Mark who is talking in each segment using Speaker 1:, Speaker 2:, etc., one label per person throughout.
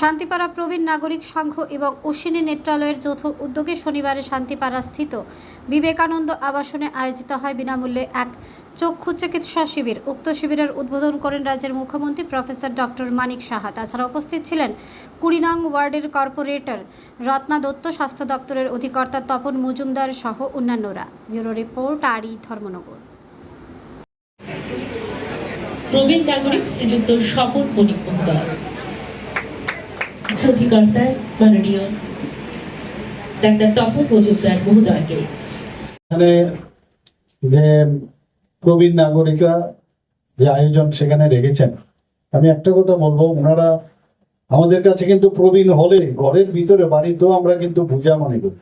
Speaker 1: শান্তিপাড়া প্রবীণ নাগরিক সংঘ এবং অশ্বিনী নেত্রালয়ের যৌথ উদ্যোগে শনিবারে শান্তিপাড়া স্থিত বিবেকানন্দ আবাসনে আয়োজিত হয় বিনামূল্যে এক চক্ষু চিকিৎসা শিবির। উক্ত শিবিরের উদ্বোধন করেন রাজ্যের মুখ্যমন্ত্রী প্রফেসর ডক্টর মানিক সাহা। তাছাড়া উপস্থিত ছিলেন কুড়ি নং ওয়ার্ডের কর্পোরেটর রত্না দত্ত, স্বাস্থ্য দপ্তরের অধিকর্তা তপন মজুমদার সহ অন্যান্যরা। ব্যুরো রিপোর্ট, আরই ধর্মনগর।
Speaker 2: প্রবীণ নাগরিক শ্রীযুক্ত স্বপন মহোদয়
Speaker 3: যে প্রবীণ নাগরিকরা যে আয়োজন সেখানে রেখেছেন, আমি একটা কথা বলব, ওনারা আমাদের কাছে কিন্তু প্রবীণ হলে, ঘরের ভিতরে বাড়িতেও আমরা কিন্তু পূজা মনে করি।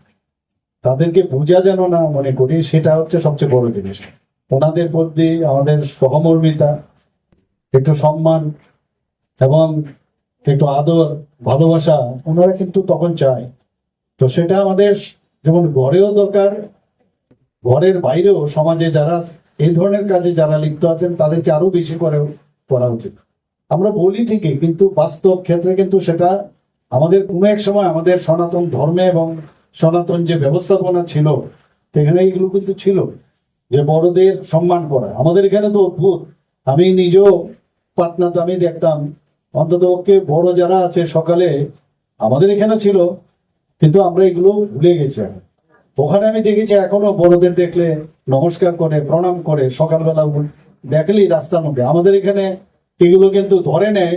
Speaker 3: তাদেরকে পূজা যেন না মনে করি, সেটা হচ্ছে সবচেয়ে বড় জিনিস। ওনাদের প্রতি আমাদের সহমর্মিতা, একটু সম্মান এবং একটু আদর, ভালোবাসা ওনারা কিন্তু তখন চায়। তো সেটা আমাদের যেমন ঘরেও দরকার, ঘরের বাইরেও সমাজে যারা এই ধরনের কাজে যারা লিপ্ত আছেন, তাদেরকে আরও বেশি করে করা উচিত। আমরা বলি ঠিকই, কিন্তু বাস্তব ক্ষেত্রে কিন্তু সেটা আমাদের কোনো এক সময় আমাদের সনাতন ধর্মে এবং সনাতন যে ব্যবস্থাপনা ছিল, সেখানে এগুলো কিন্তু ছিল, যে বড়দের সম্মান করা। আমাদের এখানে তো অদ্ভুত। আমি নিজেও পাটনাতে আমি দেখতাম অন্তত পক্ষে বড় যারা আছে সকালে, আমাদের এখানে ছিল, কিন্তু আমরা এগুলো ভুলে গেছি ওখানে আমি দেখেছি এখনও বড়দের দেখলে নমস্কার করে, প্রণাম করে, সকালবেলা দেখলেই রাস্তার মধ্যে। আমাদের এখানে এগুলো কিন্তু ধরে নেয়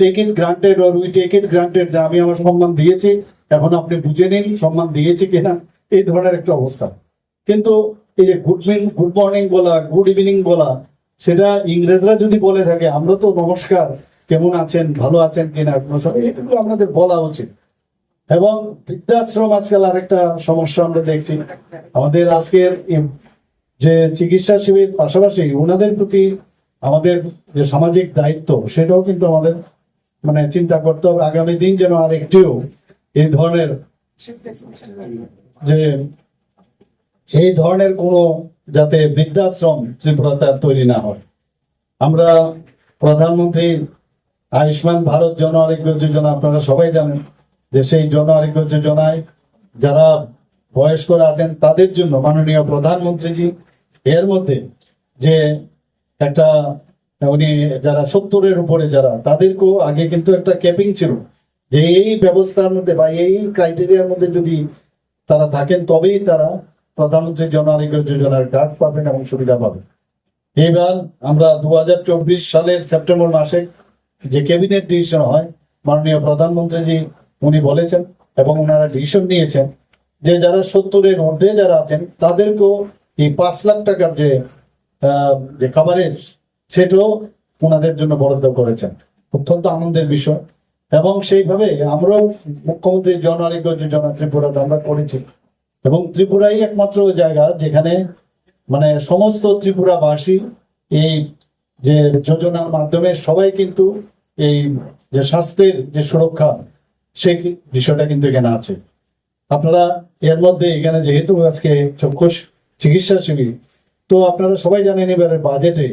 Speaker 3: take granted we take granted আমি আমার সম্মান দিয়েছি, এখন আপনি বুঝে নিন, সম্মান দিয়েছি কিনা। এই ধরনের একটা অবস্থা। কিন্তু এই যে গুড গুড মর্নিং বলা গুড ইভিনিং বলা, সেটা ইংরেজরা যদি বলে থাকে, আমরা তো নমস্কার কেমন আছেন, ভালো আছেন কিনা এগুলো আমাদের বলা উচিত। এবং বৃদ্ধাশ্রম আজকাল আরেকটা সমস্যা আমরা দেখছি। আমাদের আজকের যে চিকিৎসা শিবির পাশাপাশি ওনাদের প্রতি আমাদের যে সামাজিক দায়িত্ব, সেটাও কিন্তু আমাদের মানে চিন্তা করতে হবে। আগামী দিন যেন আর একটিও এই ধরনের যে এই ধরনের কোনো যাতে বৃদ্ধাশ্রম ত্রিপুরাতে আর তৈরি না হয়। আমরা প্রধানমন্ত্রী আয়ুষ্মান ভারত জন আরোগ্য যোজনা, আপনারা সবাই জানেন যে সেই জন আরোগ্য যোজনায় যারা বয়স্করা আছেন, তাদের জন্য মাননীয় প্রধানমন্ত্রীজি, এর মধ্যে যে একটা, উনি যারা সত্তরের উপরে যারা, তাদেরকেও আগে কিন্তু একটা ক্যাপিং ছিল যে এই ব্যবস্থার মধ্যে বা এই ক্রাইটেরিয়ার মধ্যে যদি তারা থাকেন, তবেই তারা প্রধানমন্ত্রী জন আরোগ্য যোজনার কার্ড পাবেন এবং সুবিধা পাবেন। এবার আমরা দু হাজার চব্বিশ সালের সেপ্টেম্বর মাসে যে ক্যাবিনেট ডিসিশন হয়, মাননীয় প্রধানমন্ত্রীজি উনি বলেছেন এবং ওনারা ডিসিশন নিয়েছেন যে যারা সত্তরের মধ্যে যারা আছেন, তাদেরকেও এই পাঁচ লাখ টাকার যে যে কাভারেজ সেটাও ওনাদের জন্য বরাদ্দ করেছেন। অত্যন্ত আনন্দের বিষয়। এবং সেইভাবে আমরাও মুখ্যমন্ত্রী জন আরোগ্য যোজনা ত্রিপুরাতে আমরা করেছি। এবং ত্রিপুরাই একমাত্র জায়গা যেখানে মানে সমস্ত ত্রিপুরাবাসী এই যে যোজনার মাধ্যমে সবাই কিন্তু এই যে স্বাস্থ্যের যে সুরক্ষা, সেই বিষয়টা কিন্তু এখানে আছে। আপনারা এর মধ্যে এখানে যেহেতু আজকে চক্ষু চিকিৎসা শিবির, তো আপনারা সবাই জানেন এবারে বাজেটে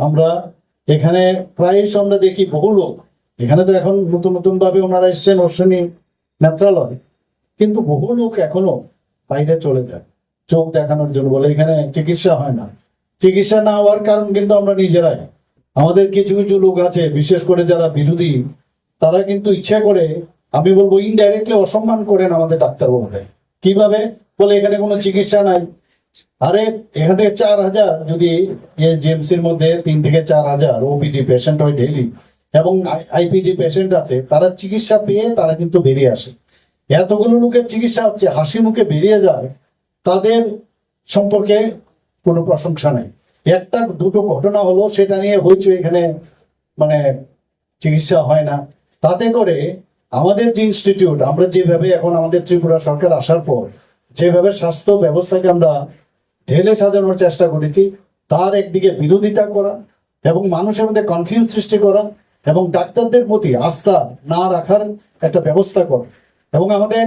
Speaker 3: আমরা এখানে প্রায়শ আমরা দেখি বহু লোক। এখানে তো এখন নতুন নতুন ভাবে ওনারা এসছেন অশ্বিনী নেত্রালয়। কিন্তু বহু লোক এখনও বাইরে চলে যায়, চোখ দেখানোর জন্য বলে এখানে চিকিৎসা হয় না। চিকিৎসা না হওয়ার কারণ কিন্তু আমরা নিজেরাই। আমাদের কিছু কিছু লোক আছে, বিশেষ করে যারা বিরোধী, তারা কিন্তু ইচ্ছা করে, আমি বলব ইনডাইরেক্টলি অসম্মান করেন আমাদের ডাক্তারবাবুদের কীভাবে? বলে এখানে কোনো চিকিৎসা নাই। আরে, এখান থেকে চার হাজার যদি জিএমসির মধ্যে তিন থেকে চার হাজার ওপিডি পেশেন্ট হয় ডেইলি এবং আইপিডি পেশেন্ট আছে, তারা চিকিৎসা পেয়ে তারা কিন্তু বেরিয়ে আসে। এতগুলো লোকের চিকিৎসা হচ্ছে, হাসি মুখে বেরিয়ে যায়, তাদের সম্পর্কে কোনো প্রশংসা নেই। একটা দুটো ঘটনা হলো, সেটা নিয়ে হয়েছে এখানে মানে চিকিৎসা হয় না। তাতে করে আমাদের যে ইনস্টিটিউট আমরা যেভাবে এখন আমাদের ত্রিপুরা সরকার আসার পর, যেভাবে স্বাস্থ্য ব্যবস্থাকে আমরা ঢেলে সাজানোর চেষ্টা করেছি, তার একদিকে বিরোধিতা করা এবং মানুষের মধ্যে কনফিউজ সৃষ্টি করা এবং ডাক্তারদের প্রতি আস্থা না রাখার একটা ব্যবস্থা করা। এবং আমাদের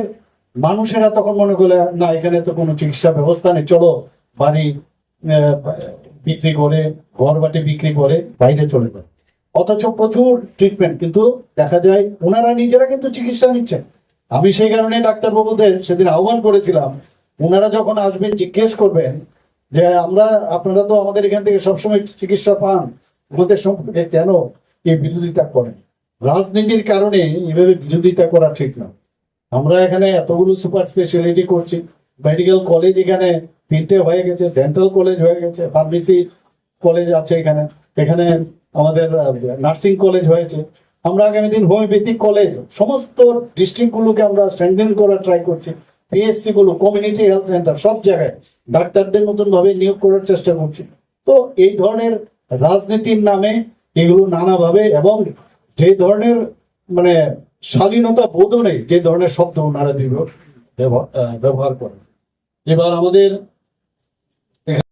Speaker 3: মানুষেরা তখন মনে করলে না, এখানে তো কোনো চিকিৎসা ব্যবস্থা নেই, চলো বাড়ি বিক্রি করে ঘর বাটি বিক্রি করে বাইরে চলে যায়। অথচ প্রচুর ট্রিটমেন্ট কিন্তু দেখা যায় ওনারা নিজেরা কিন্তু চিকিৎসা নিচ্ছেন। আমি সেই কারণে ডাক্তারবাবুদের সেদিন আহ্বান করেছিলাম ওনারা যখন আসবেন, জিজ্ঞেস করবেন যে, আমরা, আপনারা তো আমাদের এখান থেকে সবসময় চিকিৎসা পান, আমাদের সম্পর্কে কেন এই বিরোধিতা করেন? রাজনীতির কারণে এভাবে বিরোধিতা করা ঠিক না। আমরা এখানে এতগুলো সুপার স্পেশালিটি করছি মেডিকেল কলেজ এখানে তিনটে হয়ে গেছে ডেন্টাল কলেজ হয়ে গেছে ফার্মেসি কলেজ আছে এখানে। এখানে আমাদের নার্সিং কলেজ হয়েছে। আমরা আগামী দিন হোমিওপ্যাথিক কলেজ সমস্ত ডিস্ট্রিক্টগুলোকে আমরা স্ট্রেংথেন করার ট্রাই করছি। পিএসসি গুলো কমিউনিটি হেলথ সেন্টার সব জায়গায় ডাক্তারদের মতন ভাবে নিয়োগ করার চেষ্টা করছি। তো এই ধরনের রাজনীতির নামে এগুলো নানাভাবে এবং যে ধরনের মানে শালীনতা বোধ নেই, যে ধরনের শব্দ ওনারা ব্যবহার করেন। এবার আমাদের